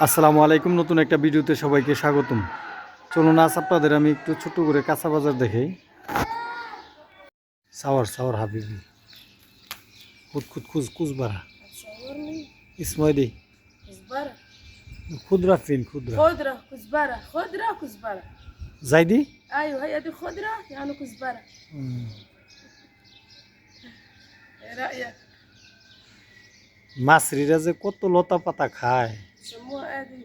আসসালামু আলাইকুম নতুন একটা ভিডিওতে সবাইকে স্বাগতম চলুন আজ আপনাদের আমি একটু ছোট করে কাঁচা বাজার দেখাই সাওয়ার সাওয়ার হাবিবি খুদ খুদ খুজ কুজবারা تصورني ইসমাইলি كزبرة খুদরা ফিন খুদরা خضرة كزبرة خضرة كزبرة জাইদি أيوة هي دي خضرة يعني كزبرة হুম। إيه رأيك؟ মাছরিরা যে কত লতা পাতা খায় Semua ada.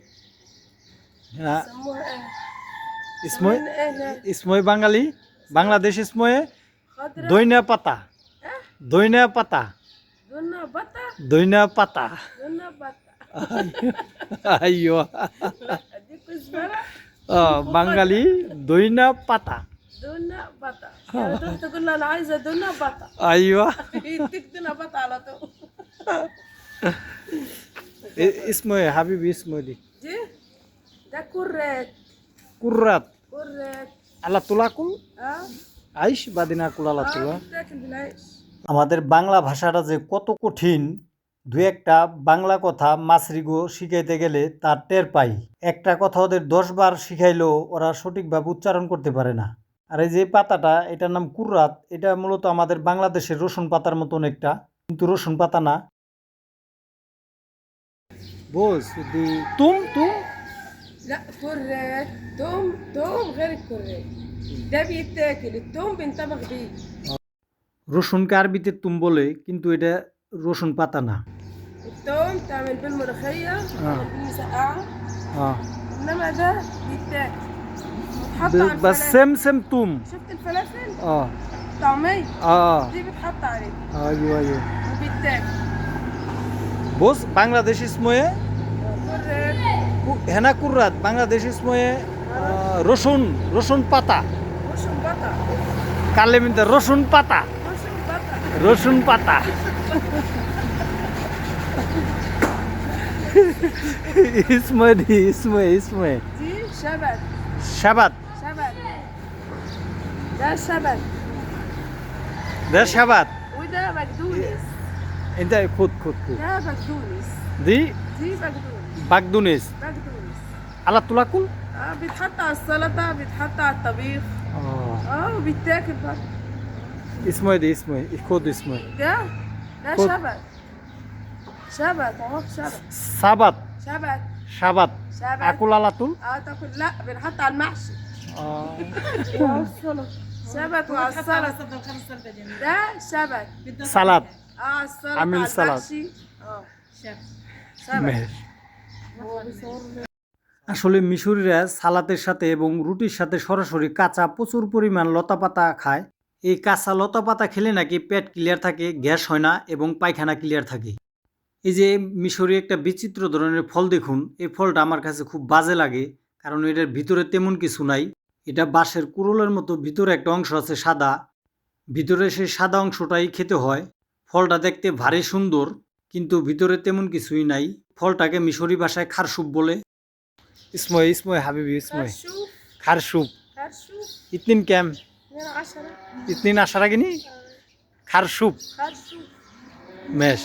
হ্যাঁ Semua ada. ইসময় Semua ada. ইসময় বাঙালি বাংলাদেশ ইসময়ে Khadra. দৈনা পাতা Eh, দৈনা পাতা dona bata, দৈনা পাতা dona bata. আইয়ো Adik kusbara, বাঙালি দৈনা পাতা dona bata. Kalau tu tukul lah Aiza dona bata. আইয়ো Tik dona bata lah tu. ইসময় হাবিবি ইসময় দি دي ده كرات কুর্রাত كرات আল্লাহ তুলা কুল ها আইস বাদিনা কুল আল্লাহ তুলা اه بتاكل بالعيش আমাদের বাংলা ভাষাটা যে কত কঠিন দু একটা বাংলা কথা মাছরিগো শিখাইতে গেলে তার টের পাই একটা কথা ওদের দশ বার শিখাইলেও ওরা সঠিকভাবে উচ্চারণ করতে পারে না আর এই যে পাতাটা এটার নাম কুর্রাত এটা মূলত আমাদের বাংলাদেশের রসুন পাতার মতন একটা কিন্তু রসুন পাতা না বোঝ তুম তুম لا كرات توم توم غير الكرات ده بيتاكل التوم بينطبخ بيه রসুনকে আরবিতে তুম বলে কিন্তু এটা রসুন পাতা না التوم تعمل بيه الملوخية تعمل بيه مسقعة হ্যাঁ انما ده بيتاكل وتحط على বাস الفلافل সেম সেম তুম شفت الفلافل اه طعمية اه دي بتحط عليه ايوه ايوه وبيتاكل বুঝ বাংলাদেশ ইসময়ে হেনা কুররাত বাংলাদেশ ইসময়ে রসুন রসুন পাতা। কালেমিন্দা রসুন পাতা। রসুন পাতা। ইসময় ইসময় ইসময় শাবাত শাবাত শাবাত انتهي خذ خذ خذ ده بقدونس دي دي بقدونس بقدونس بقدونس على الطلاق كل؟ اه بيتحط على السلطة بيتحط على الطبيخ اه اه وبيتاكل برضه اسمه ايه ده اسمه ايه؟ الكود اسمه ايه؟ ده ده شبت شبت اهو شبت سبت شبت شبت شبت اكل على طول؟ اه تاكل لا بنحط على المحشي اه شبت وعلى السلطة ده شبت سلطة আমিল সালাদ আসলে মিশরিরা সালাতের সাথে এবং রুটির সাথে সরাসরি কাঁচা প্রচুর পরিমাণ লতাপাতা খায়। এই কাঁচা লতাপাতা খেলে নাকি পেট ক্লিয়ার থাকে গ্যাস হয় না এবং পায়খানা ক্লিয়ার থাকে। এই যে মিশরি একটা বিচিত্র ধরনের ফল দেখুন এই ফলটা আমার কাছে খুব বাজে লাগে কারণ এটার ভিতরে তেমন কিছু নাই। এটা বাঁশের কুরলের মতো ভিতরে একটা অংশ আছে সাদা। ভিতরে সেই সাদা অংশটাই খেতে হয়। ফলটা দেখতে ভারী সুন্দর কিন্তু ভিতরে তেমন কিছুই নাই। ফলটাকে মিশরি ভাষায় খারসুপ বলে। ইসময় ইসময় হাবিবি ইসময়। খারসুপ। ইতনিন ক্যাম ইতনিন আসার আগে। নি? খারসুপ। মেশ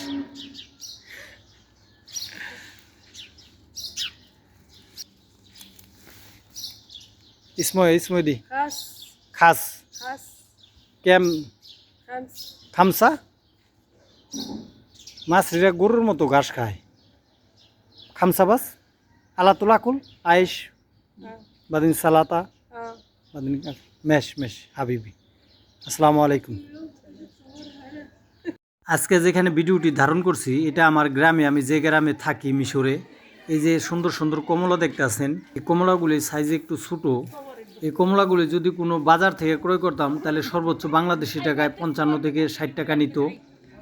ইসময় ইসময় দি। খাস। খাস। ক্যাম থামসা? মাছরিরা গরুর মতো ঘাস খায়। খামসাবাস আলাতুলাকুল আয়েশ, বাদিন সালাতা, বাদিন মেশ মেশ, হাবিবি। আসসালামু আলাইকুম। আজকে যেখানে ভিডিওটি ধারণ করছি, এটা আমার গ্রামে, আমি যে গ্রামে থাকি মিশরে, এই যে সুন্দর সুন্দর কমলা দেখতেছেন এই কমলাগুলি সাইজে একটু ছোটো। এই কমলাগুলি যদি কোনো বাজার থেকে ক্রয় করতাম, তাহলে সর্বোচ্চ বাংলাদেশি টাকায় পঞ্চান্ন থেকে ষাট টাকা নিত।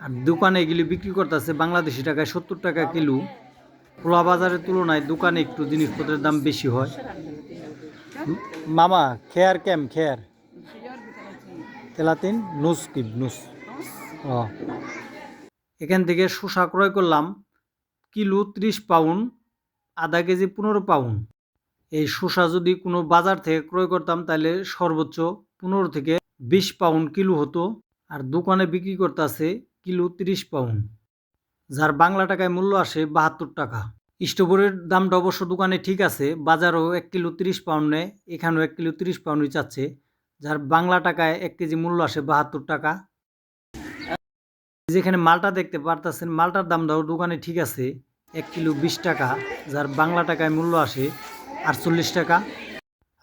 আর দোকানে এগুলি বিক্রি করতেছে, বাংলাদেশি টাকায় সত্তর টাকা কিলো। খোলা বাজারের তুলনায় দোকানে একটু জিনিসপত্রের দাম বেশি হয়। মামা, খেয়ার কেম, খেয়ার? তেলাতিন নুস কিব নুস। ও। এখান থেকে শসা ক্রয় করলাম, কিলো ত্রিশ পাউন্ড, আধা কেজি পনেরো পাউন্ড। এই শসা যদি কোনো বাজার থেকে ক্রয় করতাম, তাহলে সর্বোচ্চ পনেরো থেকে বিশ পাউন্ড কিলো হতো। আর দোকানে বিক্রি করতে আছে কিলো তিরিশ পাউন্ড, যার বাংলা টাকায় মূল্য আসে বাহাত্তর টাকা। স্টোভের দামটা অবশ্য দোকানে ঠিক আছে, বাজারও এক কিলো তিরিশ পাউন্ড নেয় এখানেও এক কিলো তিরিশ পাউন্ডই চাচ্ছে, যার বাংলা টাকায় এক কেজি মূল্য আসে বাহাত্তর টাকা। যেখানে মালটা দেখতে পারতেছেন, মালটার দামটাও দোকানে ঠিক আছে, এক কিলো বিশ টাকা, যার বাংলা টাকায় মূল্য আসে আটচল্লিশ টাকা।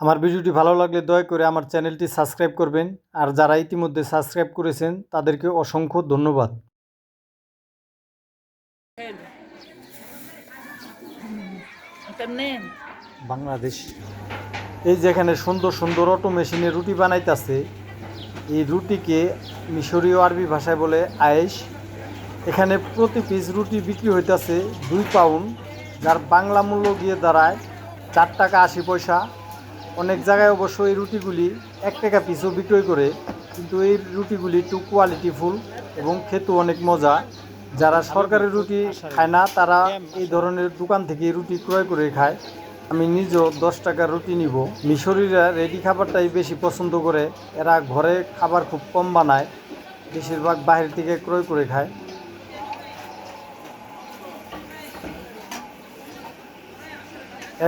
আমার ভিডিওটি ভালো লাগলে দয়া করে আমার চ্যানেলটি সাবস্ক্রাইব করবেন। আর যারা ইতিমধ্যে সাবস্ক্রাইব করেছেন তাদেরকে অসংখ্য ধন্যবাদ। বাংলাদেশ। এই যেখানে সুন্দর সুন্দর অটো মেশিনে রুটি বানাইতেছে এই রুটিকে মিশরীয় আরবি ভাষায় বলে আয়েস এখানে প্রতি পিস রুটি বিক্রি হইতেছে দুই পাউন্ড যার বাংলা মূল্য গিয়ে দাঁড়ায় চার টাকা আশি পয়সা। অনেক জায়গায় অবশ্য এই রুটিগুলি এক টাকা পিসও বিক্রয় করে, কিন্তু এই রুটিগুলি একটু কোয়ালিটিফুল এবং খেতেও অনেক মজা। যারা সরকারি রুটি খায় না, তারা এই ধরনের দোকান থেকে রুটি ক্রয় করে খায়। আমি নিজেও দশ টাকার রুটি নিব। মিশরিরা রেডি খাবারটাই বেশি পছন্দ করে। এরা ঘরে খাবার খুব কম বানায়। বেশিরভাগ বাইরে থেকে ক্রয় করে খায়।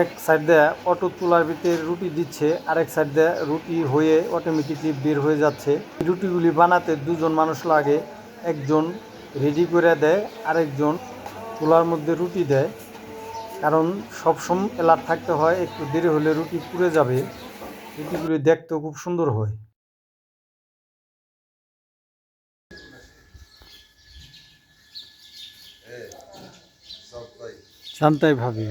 এক সাইড দিয়ে অটো তোলার ভিতরে রুটি দিচ্ছে আরেক সাইড দিয়ে রুটি হয়ে অটোমেটিকলি বের হয়ে যাচ্ছে। এই রুটিগুলি বানাতে দুজন মানুষ লাগে একজন রেডি করে দেয় আরেকজন তোলার মধ্যে রুটি দেয়। কারণ সবসময় এলার থাকতে হয় একটু দেরি হলে রুটি পুড়ে যাবে। রুটিগুলি দেখতেও খুব সুন্দর হয়। শান্তাই ভাবি।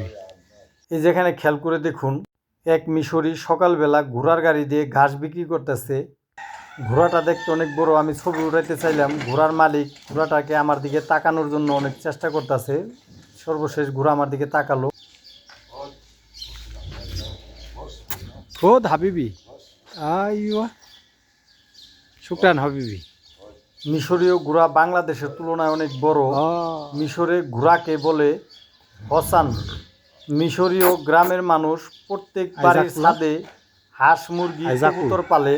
এই যেখানে খেয়াল করে দেখুন এক মিশরি সকালবেলা ঘোড়ার গাড়ি দিয়ে ঘাস বিক্রি করতেছে। ঘোড়াটা দেখতে অনেক বড় আমি ছবি উঠাইতে চাইলাম ঘোড়ার মালিক ঘোড়াটাকে আমার দিকে তাকানোর জন্য অনেক চেষ্টা করতেছে। সর্বশেষ ঘোড়া আমার দিকে তাকালো। খোদ হাবিবি। আইয়া। শুক্রান হাবিবি। মিশরীয় ঘোড়া বাংলাদেশের তুলনায় অনেক বড়। মিশরে ঘোড়াকে বলে হসান। মিশরীয় গ্রামের মানুষ প্রত্যেক বাড়ির ছাদে হাঁস মুরগি কবুতর পালে।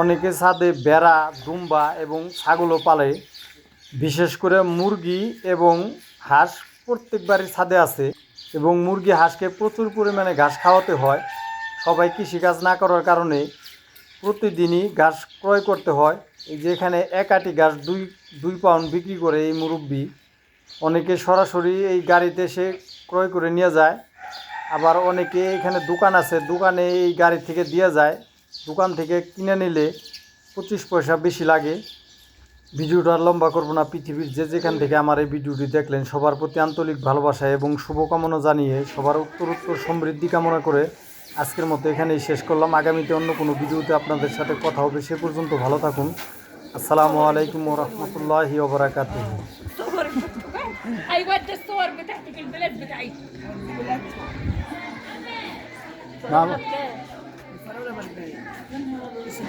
অনেকে ছাদে বেড়া দুম্বা এবং ছাগলও পালে। বিশেষ করে মুরগি এবং হাঁস প্রত্যেক বাড়ির ছাদে আছে এবং মুরগি হাঁসকে প্রচুর পরিমাণে ঘাস খাওয়াতে হয়। সবাই কৃষিকাজ না করার কারণে প্রতিদিনই ঘাস ক্রয় করতে হয়। এই যে এখানে এক আটি ঘাস দুই দুই পাউন্ড বিক্রি করে এই মুরব্বি। অনেকে সরাসরি এই গাড়িতে এসে ক্রয় করে নিয়ে যায়। আবার অনেকে এখানে দোকান আছে, দোকানে এই গাড়ি থেকে দিয়ে যায়। দোকান থেকে কিনে নিলে পঁচিশ পয়সা বেশি লাগে। ভিডিওটা লম্বা করব না, পৃথিবীর যে যেখান থেকে আমার এই ভিডিওটি দেখলেন, সবার প্রতি আন্তরিক ভালোবাসা এবং শুভকামনা জানিয়ে সবার উত্তর উত্তর সমৃদ্ধি কামনা করে আজকের মতো এখানেই শেষ করলাম। আগামীতে অন্য কোনো ভিডিওতে আপনাদের সাথে কথা হবে, সে পর্যন্ত ভালো থাকুন। আসসালামু আলাইকুম রহমতুল্লাহি ওবরাকাতুহ عندك البلد بتاعتك. نعم. الفراوله مجانيه بس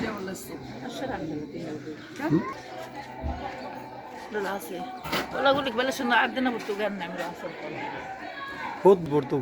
والله أقول لك بلاش ان عندنا برتقال نعمل عصير. خد برتقال.